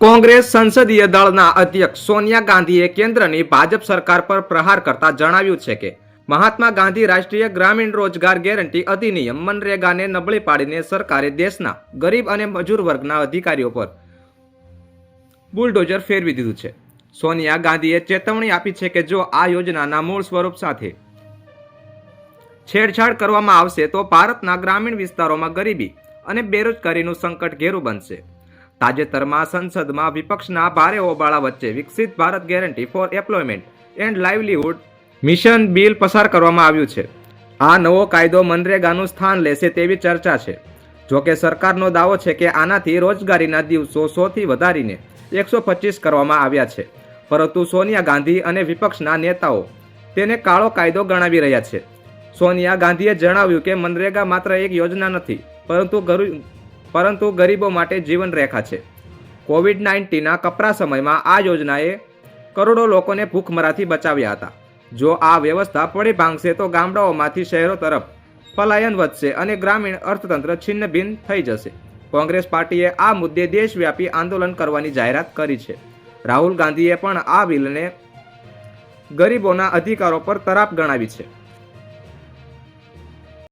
કોંગ્રેસ સંસદીય દળના અધ્યક્ષ સોનિયા ગાંધીએ કેન્દ્રની ભાજપ સરકાર પર પ્રહાર કરતા જણાવ્યું છે કે, મહાત્મા ગાંધી રાષ્ટ્રીય ગ્રામીણ રોજગાર ગેરંટી અધિનિયમ મનરેગાને નબળી પાડીને સરકારે દેશના ગરીબ અને મજૂર વર્ગના અધિકારીઓ પર બુલડોઝર ફેરવી દીધું છે. સોનિયા ગાંધીએ ચેતવણી આપી છે કે જો આ યોજનાના મૂળ સ્વરૂપ સાથે છેડછાડ કરવામાં આવશે તો ભારતના ગ્રામીણ વિસ્તારોમાં ગરીબી અને બેરોજગારીનું સંકટ ઘેરું બનશે. તાજેતરમાં સંસદમાં વિપક્ષના ભારે હોબાળા વચ્ચે વિકસિત Bharat guarantee for employment and livelihood mission bill પસાર કરવામાં આવ્યું છે. આ નવો કાયદો મનરેગાનું સ્થાન લેશે તેવી ચર્ચા છે. જોકે સરકારનો દાવો છે કે આનાથી રોજગારીના દિવસો સોથી વધારીને એકસો પચીસ કરવામાં આવ્યા છે. પરંતુ સોનિયા ગાંધી અને વિપક્ષના નેતાઓ તેને કાળો કાયદો ગણાવી રહ્યા છે. સોનિયા ગાંધીએ જણાવ્યું કે મનરેગા માત્ર એક યોજના નથી, પરંતુ પરંતુ ગરીબો માટે જીવન રેખા છે. કોવિડ નાઇન્ટીનના કપરા સમયમાં આ યોજનાએ કરોડો લોકોને ભૂખમરાથી બચાવ્યા હતા. જો આ વ્યવસ્થા પડી ભાંગશે તો ગામડાઓમાંથી શહેરો તરફ પલાયન વધશે અને ગ્રામીણ અર્થતંત્ર છિન્નભિન્ન થઈ જશે. કોંગ્રેસ પાર્ટીએ આ મુદ્દે દેશવ્યાપી આંદોલન કરવાની જાહેરાત કરી છે. રાહુલ ગાંધીએ પણ આ બિલને ગરીબોના અધિકારો પર તરાપ ગણાવી છે.